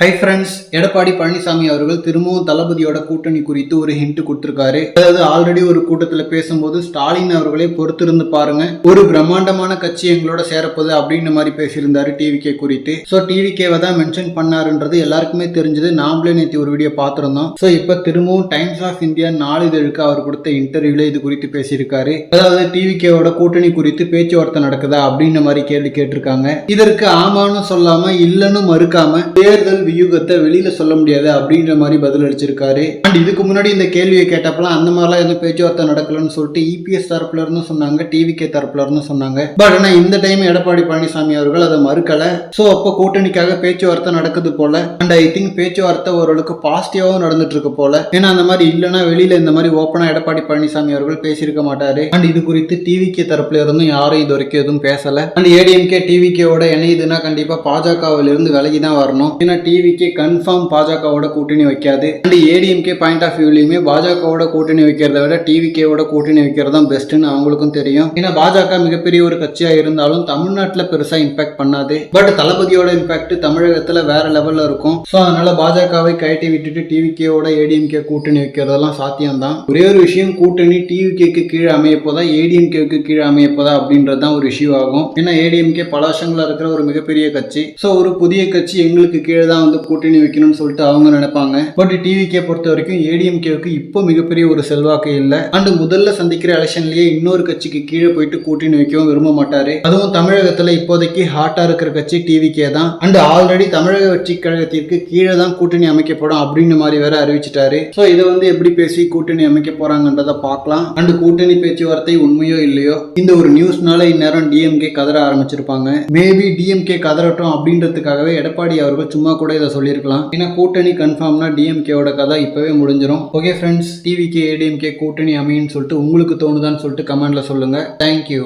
Hi friends Edappadi Palaniswami அவர்கள் திரும்பவும் தளபதியோட கூட்டணி குறித்து ஒரு ஹிண்ட் கொடுத்துருக்காரு. அதாவது ஆல்ரெடி ஒரு கூட்டத்தில் பேசும்போது ஸ்டாலின் அவர்களே பொறுத்திருந்து பாருங்க ஒரு பிரம்மாண்டமான கட்சி எங்களோட சேரப்போது அப்படின்ற மாதிரி பேசியிருந்தாரு டிவிகே குறித்து. ஸோ டிவிகேவை தான் மென்ஷன் பண்ணாருன்றது எல்லாருக்குமே தெரிஞ்சது. நாமளே நேற்று ஒரு வீடியோ பார்த்துருந்தோம். ஸோ இப்போ திரும்பவும் டைம்ஸ் ஆஃப் இந்தியா நாளிதழுக்கு அவர் கொடுத்த இன்டர்வியூல இது குறித்து பேசியிருக்காரு. அதாவது டிவிகேவோட கூட்டணி குறித்து பேச்சுவார்த்தை நடக்குதா அப்படின்ற மாதிரி கேள்வி கேட்டிருக்காங்க. இதற்கு ஆமான்னு சொல்லாம இல்லைன்னு மறுக்காம தேர்தல் வியூகத்தை வெளியில சொல்ல முடியாது அப்படின்ற மாதிரி பதில் அளிச்சிருக்காரு அண்ட் இதுக்கு முன்னாடி இந்த கேள்வியை கேட்டப்பலாம் அந்த மாதிரிலாம் எதுவும் பேச்சுவார்த்தை நடக்கலன்னு சொல்லிட்டு இபிஎஸ் தரப்புல இருந்து சொன்னாங்க டிவிகே தரப்புல இருந்து சொன்னாங்க. பட் ஆனா இந்த டைம் எடப்பாடி பழனிசாமி அவர்கள் அதை மறுக்கல. ஸோ அப்போ கூட்டணிக்காக பேச்சுவார்த்தை நடக்குது போல. அண்ட் ஐ திங்க் பேச்சுவார்த்தை ஓரளவுக்கு பாசிட்டிவாகவும் நடந்துட்டு இருக்கு போல. ஏன்னா அந்த மாதிரி இல்லைன்னா வெளியில இந்த மாதிரி ஓப்பனா எடப்பாடி பழனிசாமி அவர்கள் பேசியிருக்க மாட்டாரு. அண்ட் இது குறித்து டிவிகே தரப்புல இருந்தும் யாரும் இது வரைக்கும் எதுவும் பேசல. அண்ட் ஏடிஎம்கே டிவிகேவோட இணையுதுன்னா கண்டிப்பா பாஜகவில் இருந்து விலகி தான் வரணும் ஏன்னா டிவிகே கன்ஃபார்ம் பாஜகவோட கூட்டணி வைக்காது. அண்ட் ஏடிஎம்கே பாயிண்ட் ஆஃப் வியூலையுமே பாஜகவோட கூட்டணி வைக்கிறத விட டிவிகேவோட கூட்டணி வைக்கிறது தான் பெஸ்ட்டுன்னு அவங்களுக்கும் தெரியும். ஏன்னா பாஜக மிகப்பெரிய ஒரு கட்சியாக இருந்தாலும் தமிழ்நாட்டில் பெருசாக இம்பாக்ட் பண்ணாது. பட் தளபதியோட இம்பாக்ட் தமிழகத்தில் வேற லெவலில் இருக்கும். ஸோ அதனால பாஜகவை கட்டி விட்டுட்டு டிவிகேவோட ஏடிஎம்கே கூட்டணி வைக்கிறதெல்லாம் சாத்தியம் தான் ஒரே ஒரு விஷயம் கூட்டணி டிவிகேக்கு கீழே அமையப்போதா ஏடிஎம்கேக்கு கீழே அமையப்போதா அப்படின்றது தான் ஒரு இஷ்யூ ஆகும். ஏன்னா ஏடிஎம்கே பல வருஷங்களா இருக்கிற ஒரு மிகப்பெரிய கட்சி. ஸோ ஒரு புதிய கட்சி எங்களுக்கு கீழே தான் வந்து கூட்டணி வைக்கணும்னு சொல்லிட்டு அவங்க நினைப்பாங்க. பட் டிவிகே பொறுத்த வரைக்கும் ஏடிஎம்கேவுக்கு இப்போ மிகப்பெரிய ஒரு செல்வாக்கு இல்லை. அண்டு முதல்ல சந்திக்கிற எலெக்ஷன்லயே இன்னொரு கட்சிக்கு கீழே போயிட்டு கூட்டணி வைக்கவும் விரும்ப மாட்டாரு. அதுவும் தமிழகத்துல இப்போதைக்கு ஹாட்டா இருக்கிற கட்சி டிவிகே தான். அண்ட் ஆல்ரெடி தமிழக வெற்றி கழகத்திற்கு கீழே தான் கூட்டணி அமைக்கப்படும் அப்படின்னு மாதிரி வேற அறிவிச்சிட்டாரு. ஸோ இதை வந்து எப்படி பேசி கூட்டணி அமைக்க போறாங்கன்றதை பார்க்கலாம். அண்ட் கூட்டணி பேச்சுவார்த்தை உண்மையோ இல்லையோ இந்த ஒரு நியூஸ்னால இந்நேரம் டிஎம்கே கதற ஆரம்பிச்சிருப்பாங்க. மேபி டிஎம்கே கதறட்டும் அப்படின்றதுக்காகவே எடப்பாடி அவர்கள் சும்மா கூட இதை சொல்லியிருக்கலாம். ஏன்னா கூட்டணி கன்ஃபார்ம்னா டிஎம்கேவோட கதை இப்பவே முடிஞ்சிடும் ஓகே ஃப்ரெண்ட்ஸ் டிவிகே ஏடிஎம்கே கூட்டணி அமையன்னு சொல்லிட்டு உங்களுக்கு தோணுதான்னு சொல்லிட்டு கமெண்ட்ல சொல்லுங்க. தேங்க்யூ